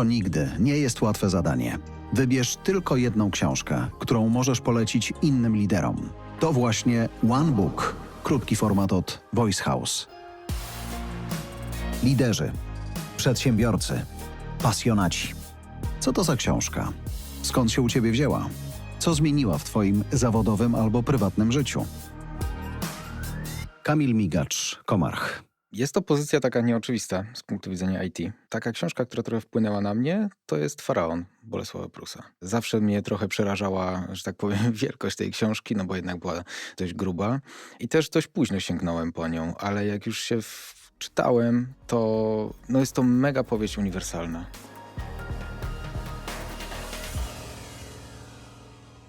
To nigdy nie jest łatwe zadanie. Wybierz tylko jedną książkę, którą możesz polecić innym liderom. To właśnie One Book, krótki format od Voice House. Liderzy, przedsiębiorcy, pasjonaci. Co to za książka? Skąd się u ciebie wzięła? Co zmieniła w twoim zawodowym albo prywatnym życiu? Kamil Migacz, Komarch. Jest to pozycja taka nieoczywista z punktu widzenia IT. Taka książka, która trochę wpłynęła na mnie, to jest Faraon Bolesława Prusa. Zawsze mnie trochę przerażała, że tak powiem, wielkość tej książki, no bo jednak była dość gruba. I też dość późno sięgnąłem po nią, ale jak już się wczytałem, to no jest to mega powieść uniwersalna.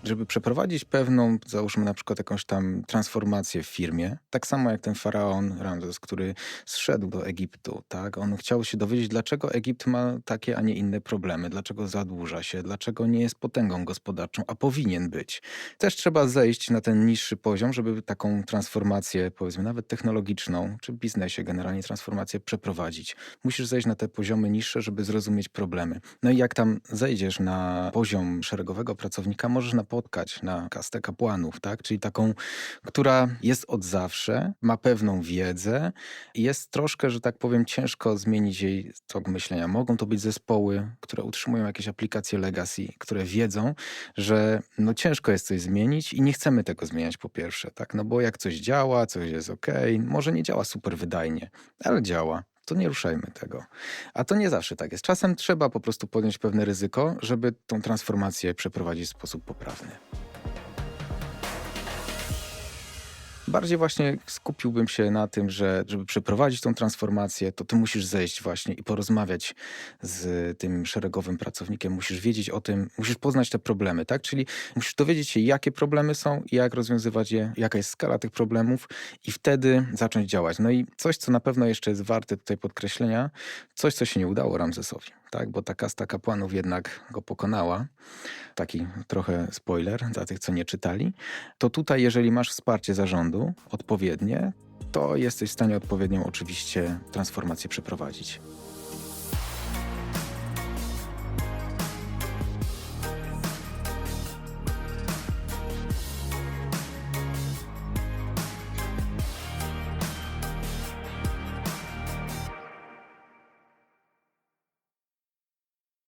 Żeby przeprowadzić pewną, załóżmy na przykład jakąś tam transformację w firmie, tak samo jak ten faraon Ramzes, który zszedł do Egiptu, tak? On chciał się dowiedzieć, dlaczego Egipt ma takie, a nie inne problemy, dlaczego zadłuża się, dlaczego nie jest potęgą gospodarczą, a powinien być. Też trzeba zejść na ten niższy poziom, żeby taką transformację, powiedzmy nawet technologiczną, czy w biznesie generalnie transformację przeprowadzić. Musisz zejść na te poziomy niższe, żeby zrozumieć problemy. No i jak tam zejdziesz na poziom szeregowego pracownika, możesz napotkać na kastę kapłanów, tak? Czyli taką, która jest od zawsze, ma pewną wiedzę i jest troszkę, że tak powiem, ciężko zmienić jej tok myślenia. Mogą to być zespoły, które utrzymują jakieś aplikacje legacy, które wiedzą, że no ciężko jest coś zmienić i nie chcemy tego zmieniać po pierwsze, tak? No bo jak coś działa, coś jest ok, może nie działa super wydajnie, ale działa to nie ruszajmy tego. A to nie zawsze tak jest. Czasem trzeba po prostu podjąć pewne ryzyko, żeby tą transformację przeprowadzić w sposób poprawny. Bardziej właśnie skupiłbym się na tym, że żeby przeprowadzić tą transformację, to ty musisz zejść właśnie i porozmawiać z tym szeregowym pracownikiem. Musisz wiedzieć o tym, musisz poznać te problemy, tak? Czyli musisz dowiedzieć się, jakie problemy są jak rozwiązywać je, jaka jest skala tych problemów i wtedy zacząć działać. No i coś, co na pewno jeszcze jest warte tutaj podkreślenia, coś, co się nie udało Ramzesowi, tak? Bo ta kasta kapłanów jednak go pokonała. Taki trochę spoiler dla tych, co nie czytali. To tutaj, jeżeli masz wsparcie zarządu odpowiednie, to jesteś w stanie odpowiednią oczywiście transformację przeprowadzić.